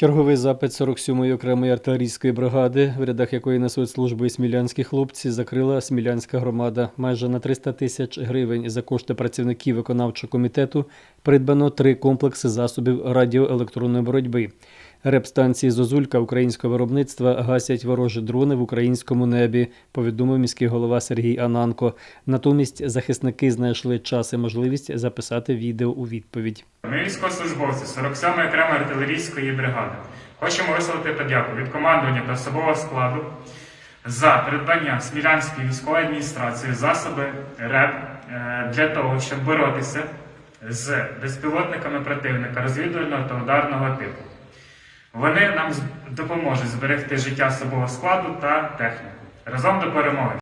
Черговий запит 47-ї окремої артилерійської бригади, в рядах якої несуть служби смілянські хлопці, закрила смілянська громада. Майже на 300 тисяч гривень за кошти працівників виконавчого комітету придбано три комплекси засобів радіоелектронної боротьби. Реп-станції Зозулька українського виробництва гасять ворожі дрони в українському небі, повідомив міський голова Сергій Ананко. Натомість захисники знайшли час і можливість записати відео у відповідь. Ми військовослужбовці 47-ї окремої артилерійської бригади. Хочемо висловити подяку від командування та особового складу за придбання Смілянської військової адміністрації засоби РЕП е, для того, щоб боротися з безпілотниками противника розвідувального та ударного типу. Вони нам допоможуть зберегти життя особового складу та техніку. Разом до перемоги!